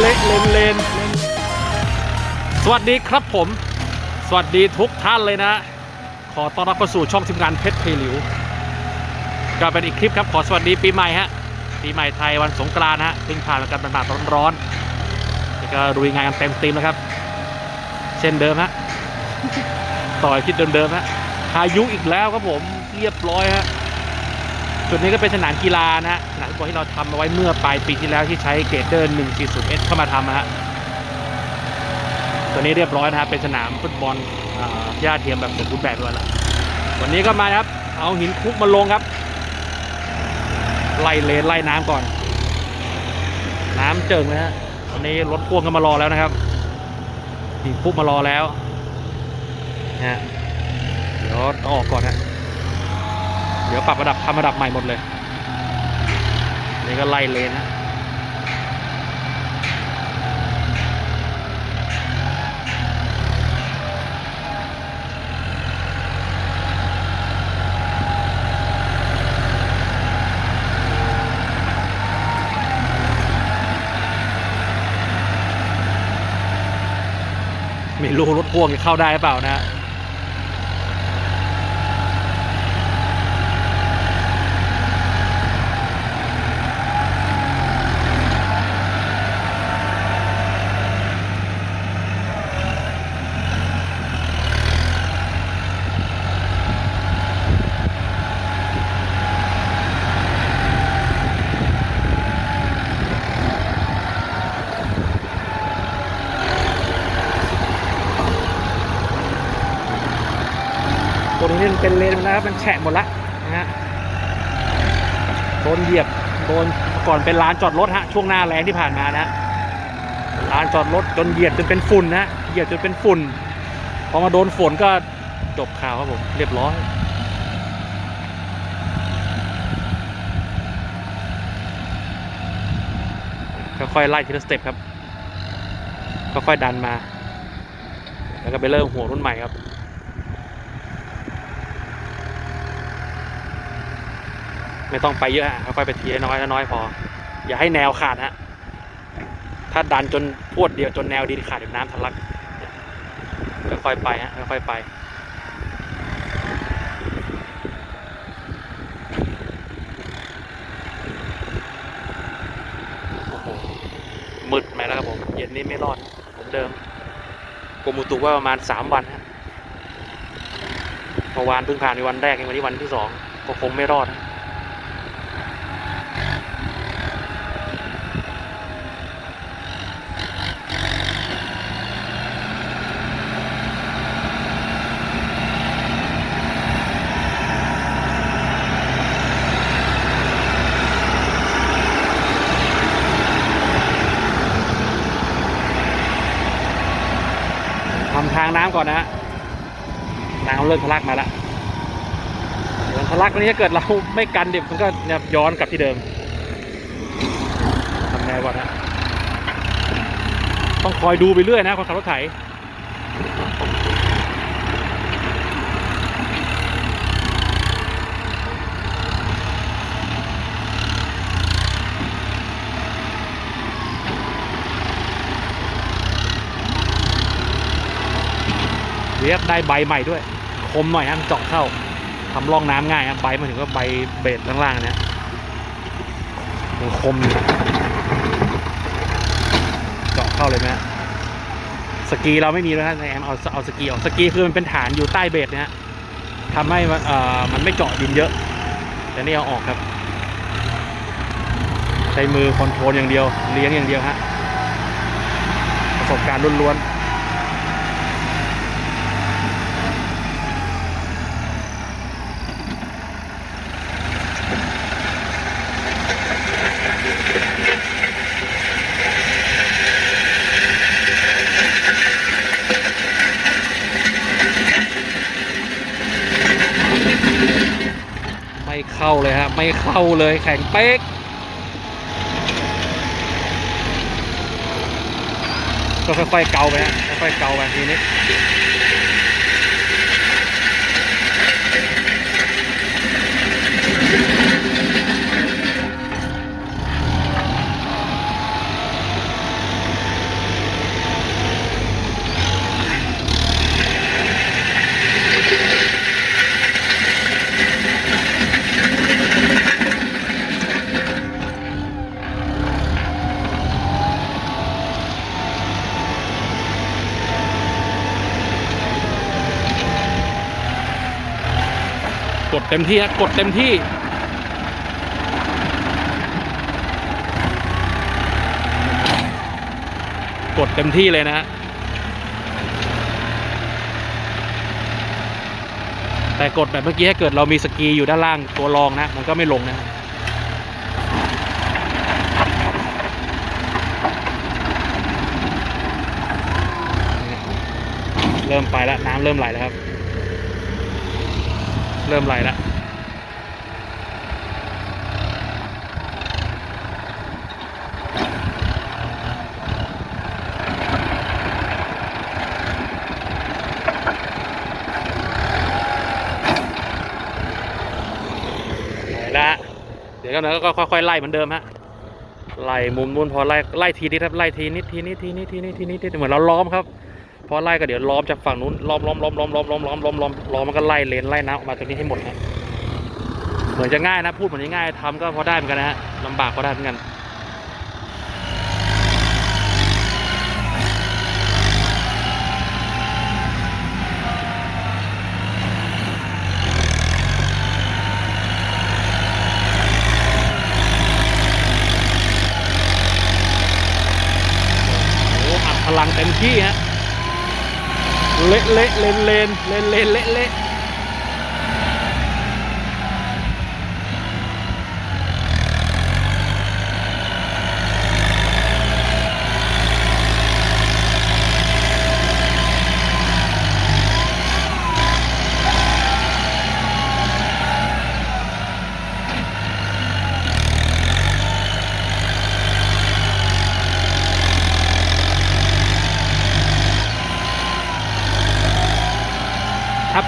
เละเลนเลนสวัสดีครับผม สวัสดีทุกท่านเลยนะ ขอต้อนรับเข้าสู่ช่องทีมงานเพชรเพลิวก็เป็นอีกคลิปครับขอสวัสดีปีใหม่ฮะปีใหม่ไทยวันสงกรานต์ฮะเพิ่งผ่านกันเป็นหมาดร้อนๆก็รุยงานกันเต็มตีมแล้วครับ เช่นเดิมฮะต่อยคิดเดิมๆฮะพายุอีกแล้วครับผมเรียบร้อยฮะ จุดนี้ก็เป็นสนามกีฬานะฮะสนามฟุตบอลที่เราทำเอาไว้เมื่อปลายปีที่แล้วที่ใช้เกรดเดอร์ 140S เข้ามาทำนะฮะตัวนี้เรียบร้อยนะฮะเป็นสนามฟุตบอลหญ้าเทียมแบบสมบูรณ์แบบด้วยละวันนี้ก็มาครับ เอาหินคุกมาลงครับ ไล่เลนไล่น้ำก่อน น้ำเจิ่งเลยฮะวันนี้รถพ่วงก็มารอแล้วนะครับหินคุกมารอแล้วนะฮะเดี๋ยวออกก่อนฮะ ดี๋ยวปรับระดับทำระดับใหม่หมดเลย นี่ก็ไล่เลนนะไม่รู้รถพ่วงจะเข้าได้หรือเปล่านะ นี้มันเป็นเลนนะครับมันแฉะหมดละนะฮะโดนเหยียบโดนก่อนเป็นลานจอดรถฮะช่วงหน้าแรงที่ผ่านมานะฮะลานจอดรถจนเหยียบจนเป็นฝุ่นนะฮะเหยียบจนเป็นฝุ่นพอมาโดนฝนก็จบข่าวครับผมเรียบร้อยค่อยๆไล่ทีละสเต็ปครับค่อยๆดันมา แล้วก็ไปเริ่มหัวรุ่นใหม่ครับ ไม่ต้องไปเยอะฮะค่อยไปทีละน้อยละน้อยพอ อย่าให้แนวขาดฮะถ้าดันจนพวดเดียวจนแนวดีขาดเดี๋ยวน้ำทะลักค่อยๆไปฮะค่อยๆไปมืดไหมแล้วครับผม เย็นนี้ไม่รอดเหมือนเดิมกรมอุตุว่าประมาณสามวันฮะเมื่อวานเพิ่งผ่านไปวันแรกวันนี้วันที่สองก็คงไม่รอดฮะ ก่อนนะฮะน้ำเริ่มทะลักมาแล้วเดี๋ยวมันทะลักตรงนี้ถ้าเกิดเราไม่กันเดี๋ยวมันก็เนี่ยย้อนกลับที่เดิมทำไงก่อนนะต้องคอยดูไปเรื่อยนะคนขับรถไถ เรียกได้ใบใหม่ด้วย คมหน่อยฮะมันเจาะเข้าทำร่องน้ำง่ายครับใบมาถึงก็ใบเบสข้างล่างเนี้ยมันคมเจาะเข้าเลยไหมฮะสกีเราไม่มีแล้วฮะแอมเอาเอาสกีออกสกีคือมันเป็นฐานอยู่ใต้เบสนะฮะทำให้มันเอ่อมันไม่เจาะดินเยอะ แต่นี่เอาออกครับใช้มือคอนโทรลอย่างเดียวเลี้ยงอย่างเดียวฮะประสบการณ์ล้วนๆ ไม่เข้าเลยฮะ ไม่เข้าเลยแข็งเป๊กก็ค่อยๆเกาไปฮะค่อยๆเกาไปทีนี้ เต็มที่ฮะกดเต็มที่ กดเต็มที่เลยนะฮะแต่กดแบบเมื่อกี้ถ้าเกิดเรามีสกีอยู่ด้านล่างตัวรองนะ มันก็ไม่ลงนะเริ่มไปแล้ว น้ำเริ่มไหลแล้วครับ เริ่มไหลแล้วไหลแล้วฮะเดี๋ยวก็นะก็ค่อยๆไล่เหมือนเดิมฮะไล่มุมนู้นพอไล่ไล่ทีนิดครับไล่ทีนิดทีนิดทีนิดทีนิดทีนิดทีนิดเหมือนเราล้อมครับ พอไล่ก็เดี๋ยวล้อมจากฝั่งนู้นล้อมล้อมล้อมล้อมล้อมล้อมล้อมล้อมล้อมล้อมมันก็ไล่เลนไล่น้ำออกมาตรงนี้ให้หมดนะเหมือนจะง่ายนะพูดเหมือนจะง่ายทำก็พอได้เหมือนกันนะฮะลำบากก็ได้เหมือนกัน โอ้โหอัดพลังเต็มที่ฮะ เละเลนเลนเลนเลนเละเละ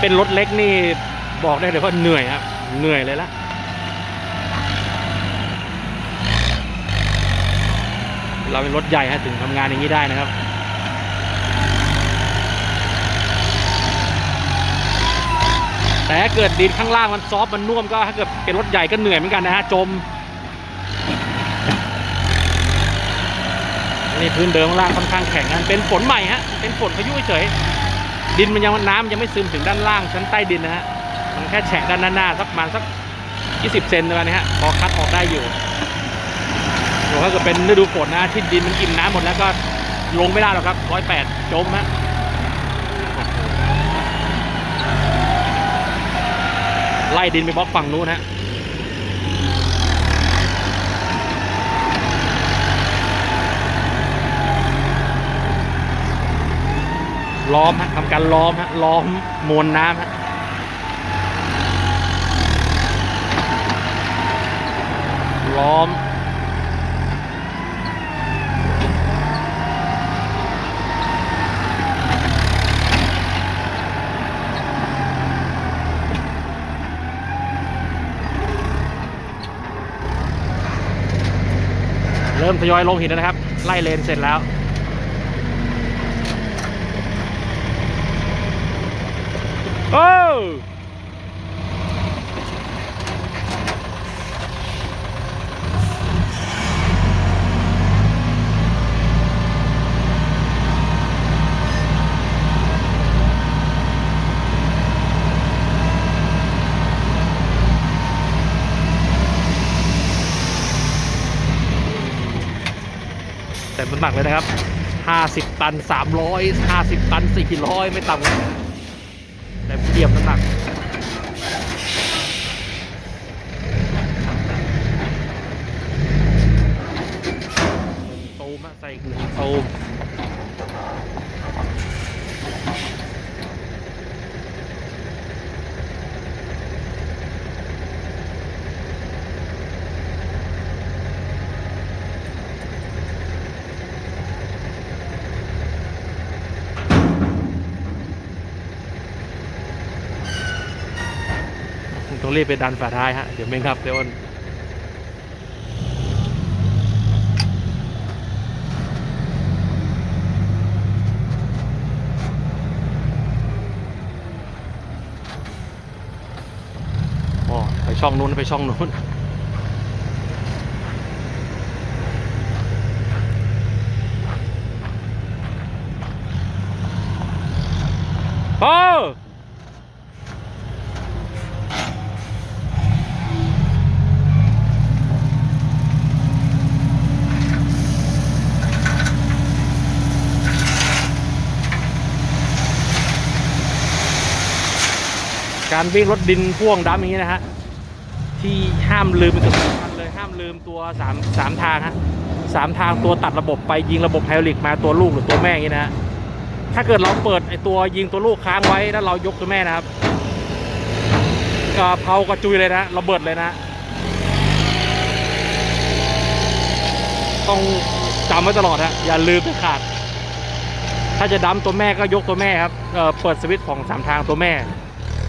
เป็นรถเล็กนี่บอกได้เลยว่าเหนื่อยครับ เหนื่อยเลยละเราเป็นรถใหญ่ฮะถึงทำงานอย่างนี้ได้นะครับแต่ถ้าเกิดดินข้างล่างมันซอฟมันน่วมก็ถ้าเกิดเป็นรถใหญ่ก็เหนื่อยเหมือนกันนะฮะจม นี่พื้นเดิมข้างล่างค่อนข้างแข็งนะเป็นฝนใหม่ฮะเป็นฝนพายุเฉย ดินมันยังน้ำยังไม่ซึมถึงด้านล่างชั้นใต้ดินนะฮะมันแค่แฉะด้านหน้าสักประมาณสัก 20 เซนประมาณนี้ฮะพอคัดออกได้อยู่ถ้าเกิดเป็นฤดูฝนนะที่ดินมันอิ่มน้ำหมดแล้วก็ลงไม่ได้หรอกครับร้อยแปดจมฮะไล่ดินไปบล็อกฝั่งนู้นฮะ ล้อมฮะทำการล้อมฮะล้อมมวลน้ำฮะล้อม เริ่มทยอยลงหินแล้วนะครับ ไล่เลนเสร็จแล้ว โอ้เต็มน้ำหนักเลยนะครับ 50 ตัน 300 50 ตัน 400 ไม่ต่ำ เทียบน้ำหนักตูมอะใส่อีกหนึ่งตูมต้อง รีบไปดันฝาท้ายฮะ เดี๋ยวไม่ครับเดี๋ยวอนอ๋อไปช่องนู้นไปช่องนู้น โอ้ การวิ่งรถดินพ่วงดัมอย่างนี้นะฮะที่ห้ามลืมเป็นจุดสำคัญเลยห้ามลืมตัวสามสามทางฮะสามทางตัวตัดระบบไปยิงระบบไฮดรอลิกมาตัวลูกหรือตัวแม่อย่างนี้นะฮะถ้าเกิดเราเปิดไอตัวยิงตัวลูกค้างไว้แล้วเรายกตัวแม่นะครับก็เผากระจุยเลยนะระเบิดเลยนะ ต้องจำไว้ตลอดฮะอย่าลืมเด็ดขาด ถ้าจะดัมตัวแม่ก็ยกตัวแม่ครับเเปิดสวิตช์ของสามทางตัวแม่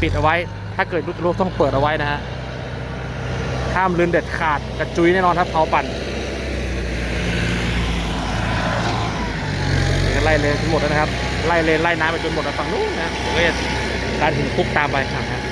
ปิดเอาไว้ ถ้าเกิดลูกลูกต้องเปิดเอาไว้นะฮะห้ามลืมเด็ดขาดกระจุยแน่นอนครับเผาปั่นไล่เลยจนหมดแล้วนะครับ ไล่เลนไล่น้ำไปจนหมดแล้วฝั่งนู้นนะเดี๋ยวก็จะกานหินคุกตามไปครับ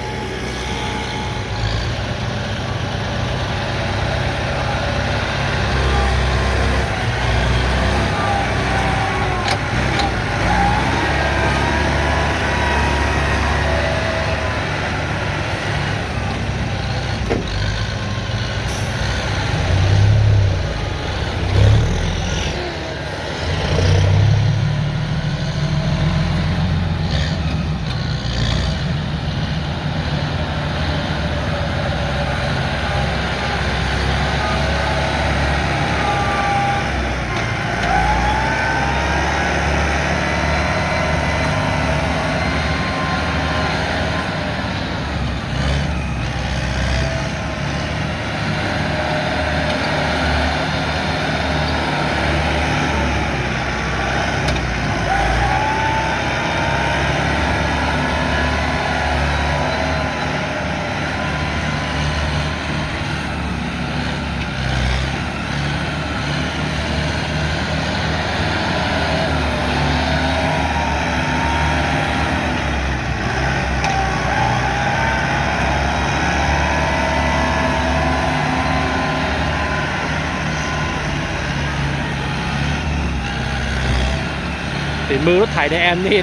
ติดมือรถไถในแอมนี่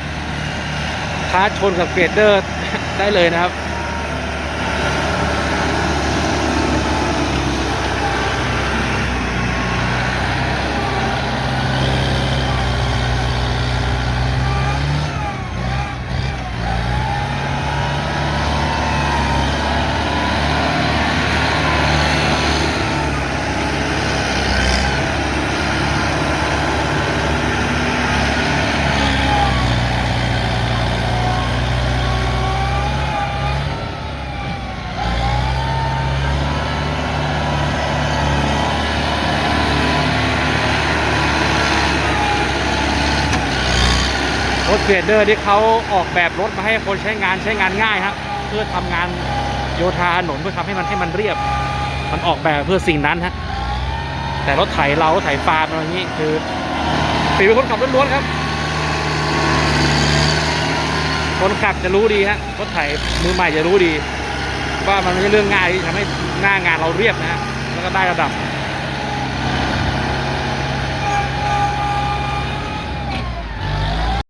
ท้าชนกับเกรดเดอร์ได้เลยนะครับ รถเกรดเดอร์ที่เขาออกแบบรถมาให้คนใช้งานใช้งานง่ายครับเพื่อทำงานโยธาถนนเพื่อทำให้มันให้มันเรียบ มันออกแบบเพื่อสิ่งนั้นฮะแต่รถไถเรารถไถฟาร์มอะไรอย่างนี้คือฝีมือคนขับล้วนๆครับ คนขับจะรู้ดีฮะรถไถมือใหม่จะรู้ดี ว่ามันไม่ใช่เรื่องง่ายที่ทำให้หน้างานเราเรียบนะฮะแล้วก็ได้ระดับ